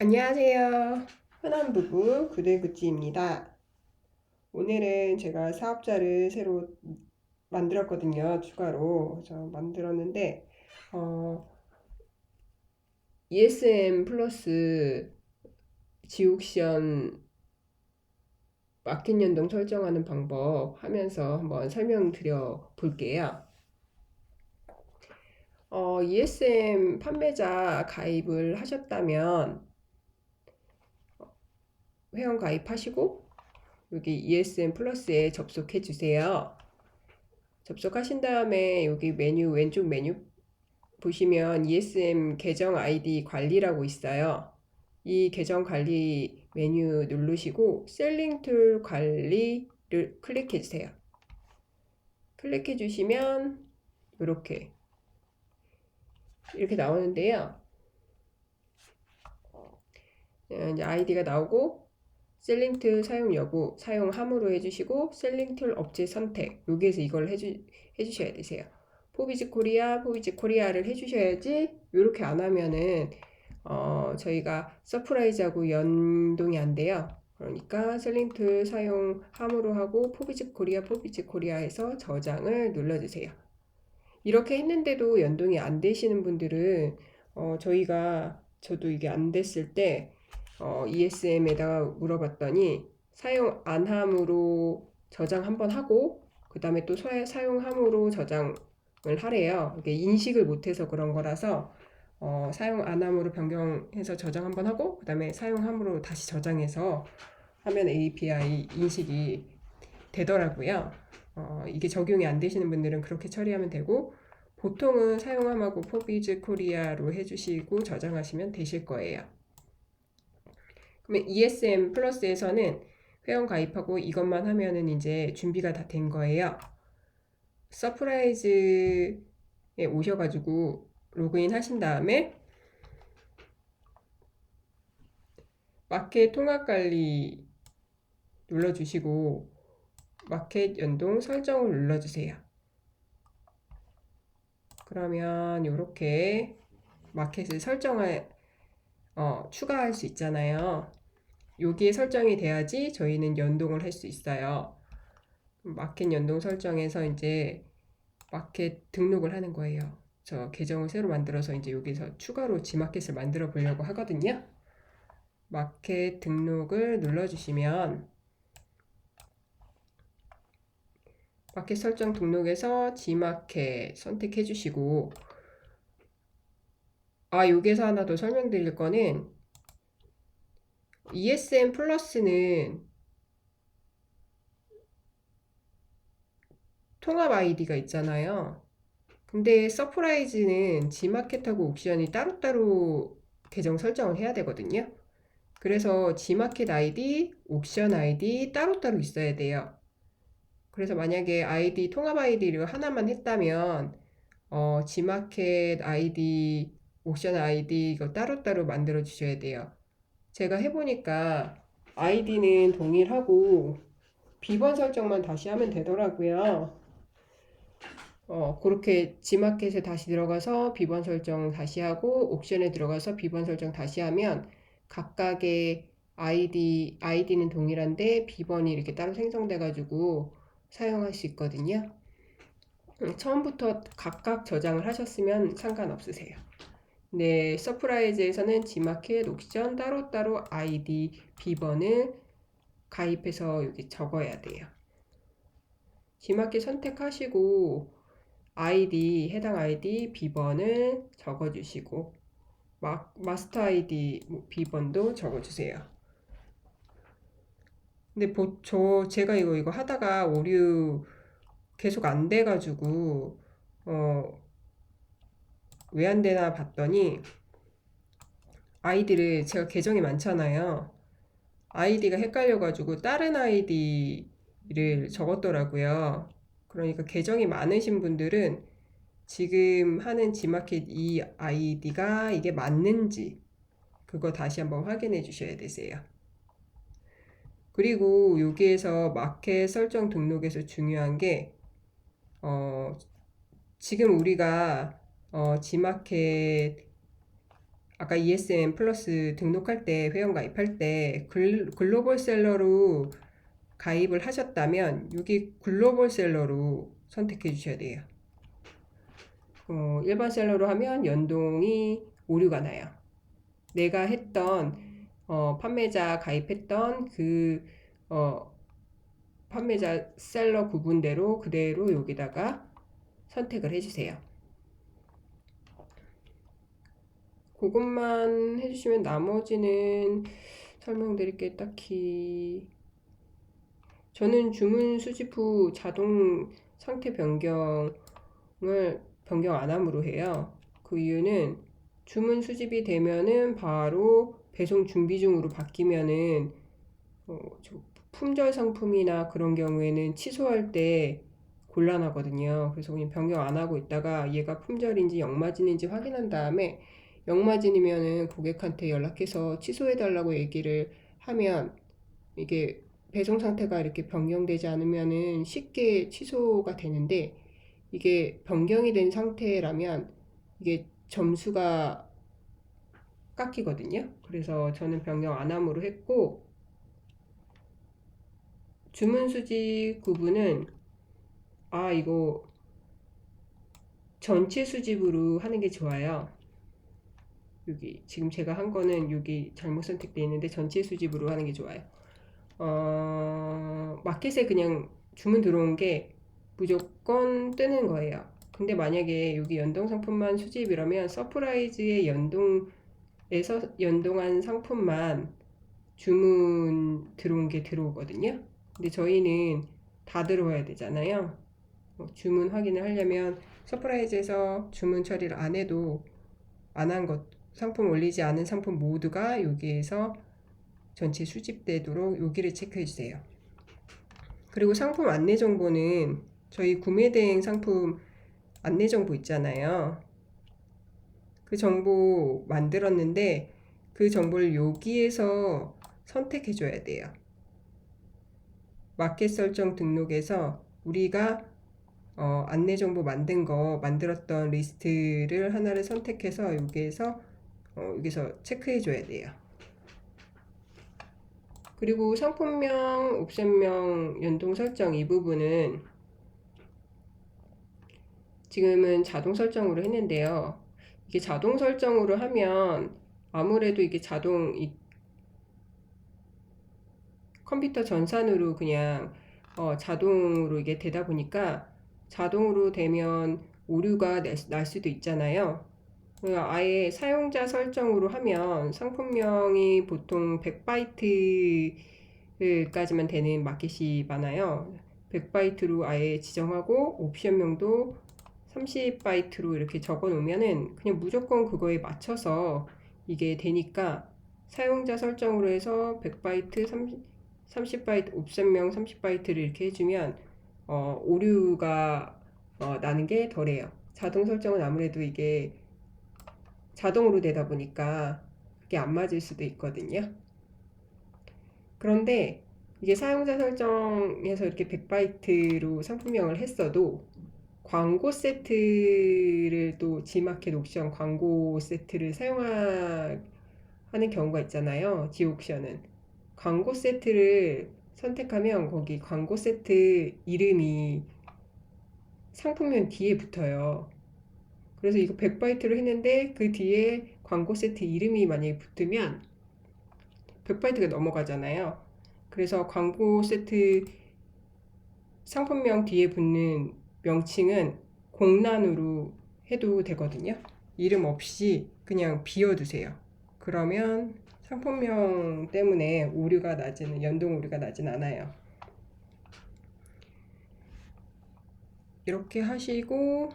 안녕하세요. 흔한 부부 구들구찌입니다. 오늘은 제가 사업자를 새로 만들었거든요. 추가로. 저 만들었는데, 어, ESM 플러스 지옥시연 마켓 연동 설정하는 방법 하면서 한번 설명드려 볼게요. 어, ESM 판매자 가입을 하셨다면 회원 가입하시고 여기 ESM 플러스에 접속해 주세요. 접속하신 다음에 여기 메뉴 왼쪽 메뉴 보시면 ESM 계정 아이디 관리라고 있어요. 이 계정 관리 메뉴 누르시고 셀링 툴 관리를 클릭해 주세요. 클릭해 주시면 이렇게 이렇게 나오는데요. 이제 아이디가 나오고 셀링 툴 사용 여부 사용함으로 해주시고 셀링 툴 업체 선택 여기에서 이걸 해주, 해주셔야 되세요. 포비즈 코리아, 포비즈 코리아를 해주셔야지 이렇게 안 하면은 어, 저희가 서프라이즈하고 연동이 안 돼요. 그러니까 셀링 툴 사용함으로 하고 포비즈 코리아, 포비즈 코리아에서 저장을 눌러주세요. 이렇게 했는데도 연동이 안 되시는 분들은 어, 저희가 저도 이게 안 됐을 때 어, ESM에다가 물어봤더니 사용 안 함으로 저장 한번 하고 그 다음에 또 사- 사용함으로 저장을 하래요. 이게 인식을 못해서 그런 거라서 어, 사용 안 함으로 변경해서 저장 한번 하고 그 다음에 사용함으로 다시 저장해서 하면 API 인식이 되더라고요. 어, 이게 적용이 안 되시는 분들은 그렇게 처리하면 되고 보통은 사용함하고 포비즈 코리아로 해주시고 저장하시면 되실 거예요. 그러면 ESM 플러스에서는 회원 가입하고 이것만 하면은 이제 준비가 다 된 거예요. 서프라이즈에 오셔가지고 로그인 하신 다음에 마켓 통합 관리 눌러주시고 마켓 연동 설정을 눌러주세요. 그러면 이렇게 마켓을 설정할 어, 추가할 수 있잖아요. 여기에 설정이 돼야지 저희는 연동을 할 수 있어요. 마켓 연동 설정에서 이제 마켓 등록을 하는 거예요. 저 계정을 새로 만들어서 이제 여기서 추가로 지마켓을 만들어 보려고 하거든요. 마켓 등록을 눌러주시면 마켓 설정 등록에서 지마켓 선택해 주시고 아 여기서 하나 더 설명드릴 거는 ESM 플러스는 통합 아이디가 있잖아요. 근데 서프라이즈는 지마켓하고 옥션이 따로따로 계정 설정을 해야 되거든요. 그래서 지마켓 아이디, 옥션 아이디 따로따로 있어야 돼요. 그래서 만약에 아이디 통합 아이디를 하나만 했다면 어, 지마켓 아이디, 옥션 아이디 이거 따로따로 만들어 주셔야 돼요. 제가 해보니까 아이디는 동일하고 비번 설정만 다시 하면 되더라고요. 어, 그렇게 지마켓에 다시 들어가서 비번 설정 다시 하고 옥션에 들어가서 비번 설정 다시 하면 각각의 아이디, 아이디는 동일한데 비번이 이렇게 따로 생성돼 가지고 사용할 수 있거든요. 음, 처음부터 각각 저장을 하셨으면 상관없으세요. 네, 서프라이즈에서는 지마켓, 옥션 따로따로 아이디, 비번을 가입해서 여기 적어야 돼요. 지마켓 선택하시고 아이디, 해당 아이디, 비번을 적어주시고 마, 마스터 아이디, 뭐 비번도 적어주세요. 근데 보, 저 제가 이거 이거 하다가 오류 계속 안 돼가지고 어, 왜 안 되나 봤더니 아이디를 제가 계정이 많잖아요. 아이디가 헷갈려가지고 다른 아이디를 적었더라고요. 그러니까 계정이 많으신 분들은 지금 하는 지마켓 이 아이디가 이게 맞는지 그거 다시 한번 확인해 주셔야 되세요. 그리고 여기에서 마켓 설정 등록에서 중요한 게 어, 지금 우리가 어, 지마켓 아까 ESM 플러스 등록할 때 회원 가입할 때 글, 글로벌 셀러로 가입을 하셨다면 여기 글로벌 셀러로 선택해 주셔야 돼요. 어, 일반 셀러로 하면 연동이 오류가 나요. 내가 했던 어, 판매자 가입했던 그 어, 판매자 셀러 구분대로 그대로 여기다가 선택을 해주세요. 그것만 해주시면 나머지는 설명드릴 게 딱히 저는 주문 수집 후 자동 상태 변경을 변경 안 함으로 해요. 그 이유는 주문 수집이 되면은 바로 배송 준비 중으로 바뀌면은 어, 품절 상품이나 그런 경우에는 취소할 때 곤란하거든요. 그래서 그냥 변경 안 하고 있다가 얘가 품절인지 역마진인지 확인한 다음에 역마진이면은 고객한테 연락해서 취소해 달라고 얘기를 하면 이게 배송 상태가 이렇게 변경되지 않으면은 쉽게 취소가 되는데 이게 변경이 된 상태라면 이게 점수가 깎이거든요. 그래서 저는 변경 안 함으로 했고 주문 수집 구분은 아 이거 전체 수집으로 하는 게 좋아요. 여기 지금 제가 한 거는 여기 잘못 선택되어 있는데 전체 수집으로 하는 게 좋아요. 어, 마켓에 그냥 주문 들어온 게 무조건 뜨는 거예요. 근데 만약에 여기 연동 상품만 수집이라면 서프라이즈의 연동에서 연동한 상품만 주문 들어온 게 들어오거든요. 근데 저희는 다 들어와야 되잖아요. 뭐 주문 확인을 하려면 서프라이즈에서 주문 처리를 안 해도 안 한 것, 상품 올리지 않은 상품 모두가 여기에서 전체 수집되도록 여기를 체크해 주세요. 그리고 상품 안내 정보는 저희 구매 대행 상품 안내 정보 있잖아요. 그 정보 만들었는데 그 정보를 여기에서 선택해 줘야 돼요. 마켓 설정 등록에서 우리가 어, 안내 정보 만든 거 만들었던 리스트를 하나를 선택해서 여기에서 어, 여기서 체크해 줘야 돼요. 그리고 상품명, 옵션명 연동 설정 이 부분은 지금은 자동 설정으로 했는데요. 이게 자동 설정으로 하면 아무래도 이게 자동 이 컴퓨터 전산으로 그냥 어, 자동으로 이게 되다 보니까 자동으로 되면 오류가 날 수도 있잖아요. 아예 사용자 설정으로 하면 상품명이 보통 100바이트까지만 되는 마켓이 많아요. 100바이트로 아예 지정하고 옵션명도 30바이트로 이렇게 적어 놓으면은 그냥 무조건 그거에 맞춰서 이게 되니까 사용자 설정으로 해서 100바이트, 30, 30바이트, 옵션명 30바이트를 이렇게 해주면 어, 오류가 어, 나는 게 덜해요. 자동 설정은 아무래도 이게 자동으로 되다 보니까 그게 안 맞을 수도 있거든요. 그런데 이게 사용자 설정에서 이렇게 100바이트로 상품명을 했어도 광고 세트를 또 G마켓 옥션 광고 세트를 사용하는 경우가 있잖아요. G옥션은. 광고 세트를 선택하면 거기 광고 세트 이름이 상품명 뒤에 붙어요. 그래서 이거 100바이트로 했는데 그 뒤에 광고 세트 이름이 만약에 붙으면 100바이트가 넘어가잖아요. 그래서 광고 세트 상품명 뒤에 붙는 명칭은 공란으로 해도 되거든요. 이름 없이 그냥 비워두세요. 그러면 상품명 때문에 오류가 나지는 연동 오류가 나진 않아요. 이렇게 하시고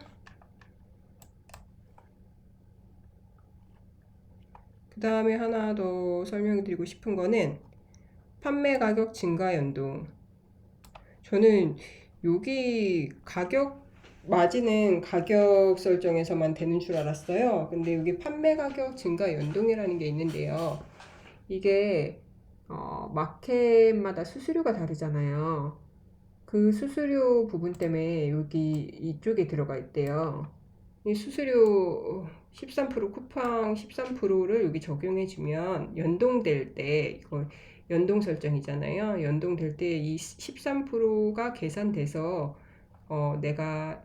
그 다음에 하나 더 설명드리고 싶은 거는 판매 가격 증가 연동. 저는 여기 가격 마진은 가격 설정에서만 되는 줄 알았어요. 근데 여기 판매 가격 증가 연동이라는 게 있는데요. 이게 어, 마켓마다 수수료가 다르잖아요. 그 수수료 부분 때문에 여기 이쪽에 들어가 있대요. 이 수수료 13% 쿠팡 13%를 여기 적용해 주면 연동될 때 이거 연동 설정이잖아요. 연동될 때 이 13%가 계산돼서 어 내가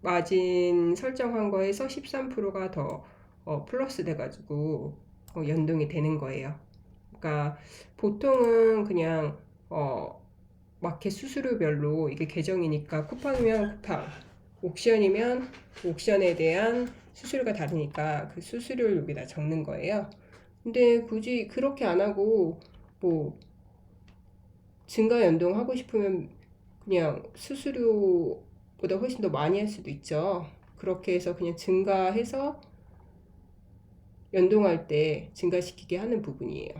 마진 설정한 거에서 13%가 더 어, 플러스 돼가지고 어, 연동이 되는 거예요. 그러니까 보통은 그냥 어, 마켓 수수료별로 이게 계정이니까 쿠팡이면 쿠팡, 옥션이면 옥션에 대한 수수료가 다르니까 그 수수료를 여기다 적는 거예요. 근데 굳이 그렇게 안 하고 뭐 증가 연동하고 싶으면 그냥 수수료보다 훨씬 더 많이 할 수도 있죠. 그렇게 해서 그냥 증가해서 연동할 때 증가시키게 하는 부분이에요.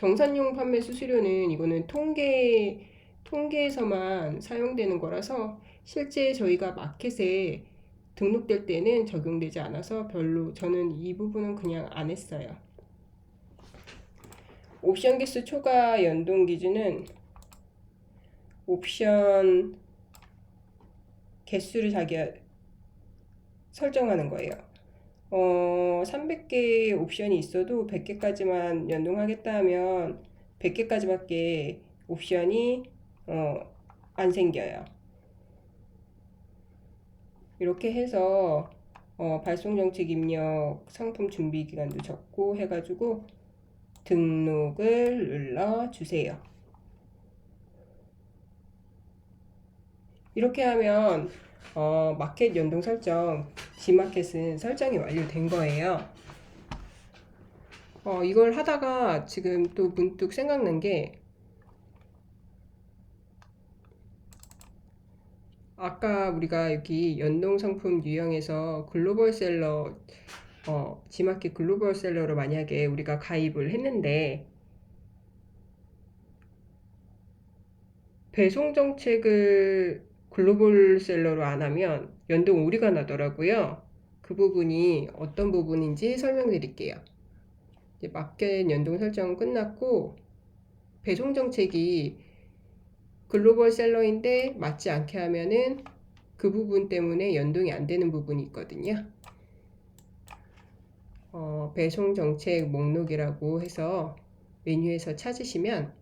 정산용 판매 수수료는 이거는 통계 통계에서만 사용되는 거라서 실제 저희가 마켓에 등록될 때는 적용되지 않아서 별로 저는 이 부분은 그냥 안 했어요. 옵션 개수 초과 연동 기준은 옵션 개수를 자기가 설정하는 거예요. 어, 300개의 옵션이 있어도 100개까지만 연동하겠다 하면 100개까지밖에 옵션이 어, 안 생겨요. 이렇게 해서 어, 발송 정책 입력 상품 준비 기간도 적고 해가지고 등록을 눌러 주세요. 이렇게 하면 어, 마켓 연동 설정 G마켓은 설정이 완료된 거예요. 어, 이걸 하다가 지금 또 문득 생각난 게 아까 우리가 여기 연동 상품 유형에서 글로벌 셀러 어, G마켓 글로벌 셀러로 만약에 우리가 가입을 했는데 배송 정책을 글로벌 셀러로 안 하면 연동 오류가 나더라고요. 그 부분이 어떤 부분인지 설명드릴게요. 이제 마켓 연동 설정은 끝났고 배송 정책이 글로벌 셀러인데 맞지 않게 하면은 그 부분 때문에 연동이 안 되는 부분이 있거든요. 어, 배송 정책 목록이라고 해서 메뉴에서 찾으시면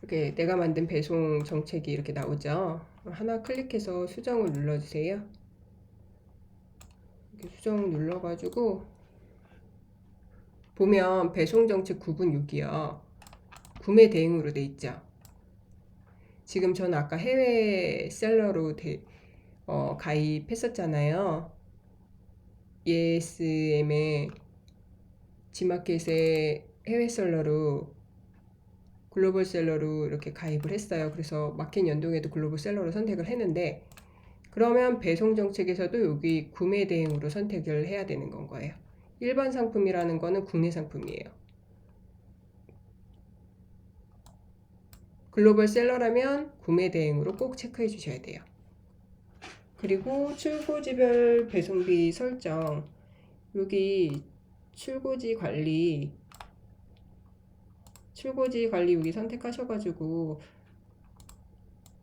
이렇게 내가 만든 배송 정책이 이렇게 나오죠. 하나 클릭해서 수정을 눌러주세요. 수정 눌러가지고 보면 배송 정책 구분 6이요. 구매 대행으로 돼 있죠. 지금 저는 아까 해외 셀러로 대, 어, 가입했었잖아요. ESM에 지마켓에 해외 셀러로 글로벌 셀러로 이렇게 가입을 했어요. 그래서 마켓 연동에도 글로벌 셀러로 선택을 했는데 그러면 배송 정책에서도 여기 구매 대행으로 선택을 해야 되는 건 거예요. 일반 상품이라는 거는 국내 상품이에요. 글로벌 셀러라면 구매 대행으로 꼭 체크해 주셔야 돼요. 그리고 출고지별 배송비 설정 여기 출고지 관리 출고지 관리 여기 선택하셔가지고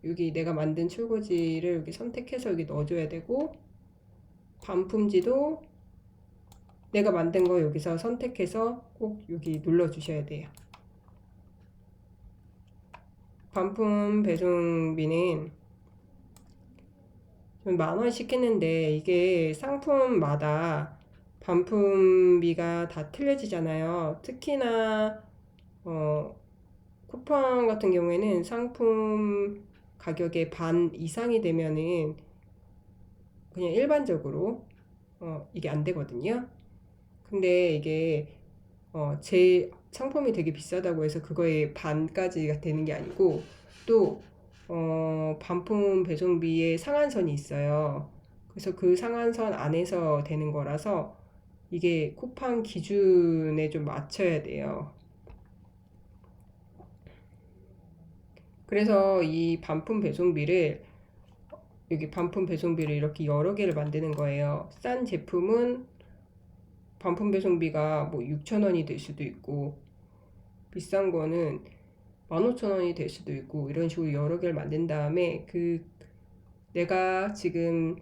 여기 내가 만든 출고지를 여기 선택해서 여기 넣어줘야 되고 반품지도 내가 만든 거 여기서 선택해서 꼭 여기 눌러 주셔야 돼요. 반품 배송비는 만 원씩 했는데 이게 상품마다 반품비가 다 틀려지잖아요. 특히나 어, 쿠팡 같은 경우에는 상품 가격의 반 이상이 되면은 그냥 일반적으로 어, 이게 안 되거든요. 근데 이게 어, 제 상품이 되게 비싸다고 해서 그거의 반까지가 되는 게 아니고 또 어, 반품 배송비에 상한선이 있어요. 그래서 그 상한선 안에서 되는 거라서 이게 쿠팡 기준에 좀 맞춰야 돼요. 그래서 이 반품 배송비를 여기 반품 배송비를 이렇게 여러 개를 만드는 거예요. 싼 제품은 반품 배송비가 뭐 6,000원이 될 수도 있고 비싼 거는 15,000원이 될 수도 있고 이런 식으로 여러 개를 만든 다음에 그 내가 지금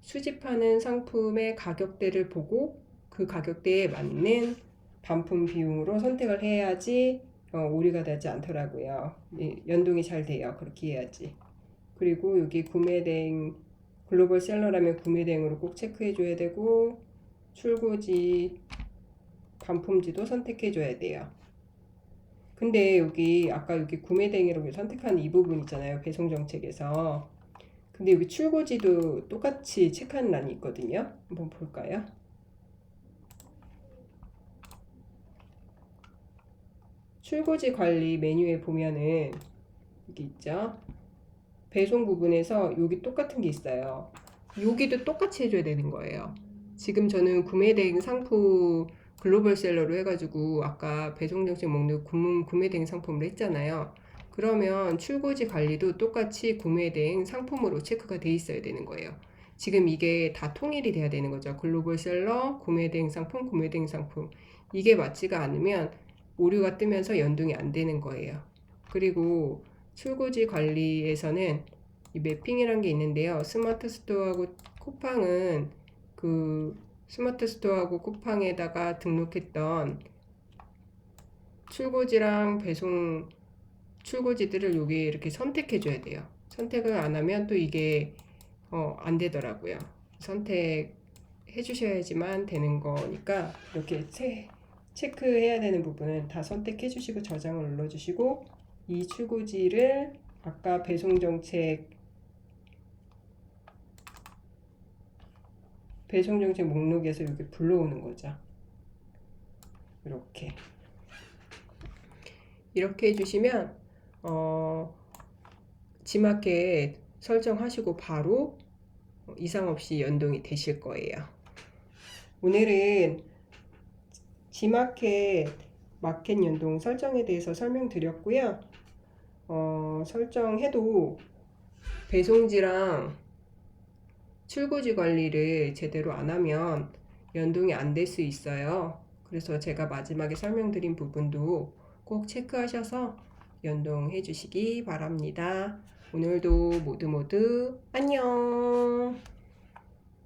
수집하는 상품의 가격대를 보고 그 가격대에 맞는 반품 비용으로 선택을 해야지 어, 오류가 되지 않더라고요. 이 연동이 잘 돼요. 그렇게 해야지. 그리고 여기 구매 대행 글로벌 셀러라면 구매 대행으로 꼭 체크해 줘야 되고 출고지 반품지도 선택해 줘야 돼요. 근데 여기 아까 여기 구매 대행이라고 선택한 이 부분 있잖아요. 배송 정책에서. 근데 여기 출고지도 똑같이 체크하는 란이 있거든요. 한번 볼까요? 출고지 관리 메뉴에 보면은 여기 있죠. 배송 부분에서 여기 똑같은 게 있어요. 여기도 똑같이 해줘야 되는 거예요. 지금 저는 구매대행 상품 글로벌 셀러로 해가지고 아까 배송 정책 목록 구매대행 상품을 했잖아요. 그러면 출고지 관리도 똑같이 구매대행 상품으로 체크가 돼 있어야 되는 거예요. 지금 이게 다 통일이 돼야 되는 거죠. 글로벌 셀러, 구매대행 상품, 구매대행 상품. 이게 맞지가 않으면 오류가 뜨면서 연동이 안 되는 거예요. 그리고 출고지 관리에서는 이 매핑이란 게 있는데요. 스마트 스토어하고 쿠팡은 그 스마트 스토어하고 쿠팡에다가 등록했던 출고지랑 배송 출고지들을 여기 이렇게 선택해 줘야 돼요. 선택을 안 하면 또 이게 어, 안 되더라고요. 선택해 주셔야지만 되는 거니까 이렇게 세, 체크해야 되는 부분은 다 선택해 주시고 저장을 눌러 주시고 이 출고지를 아까 배송 정책 배송 정책 목록에서 여기 불러오는 거죠. 이렇게 이렇게 해주시면 어, 지마켓 설정하시고 바로 이상 없이 연동이 되실 거예요. 오늘은 지마켓 마켓 연동 설정에 대해서 설명드렸고요. 어, 설정해도 배송지랑 출고지 관리를 제대로 안 하면 연동이 안 될 수 있어요. 그래서 제가 마지막에 설명드린 부분도 꼭 체크하셔서 연동해 주시기 바랍니다. 오늘도 모두 모두 안녕!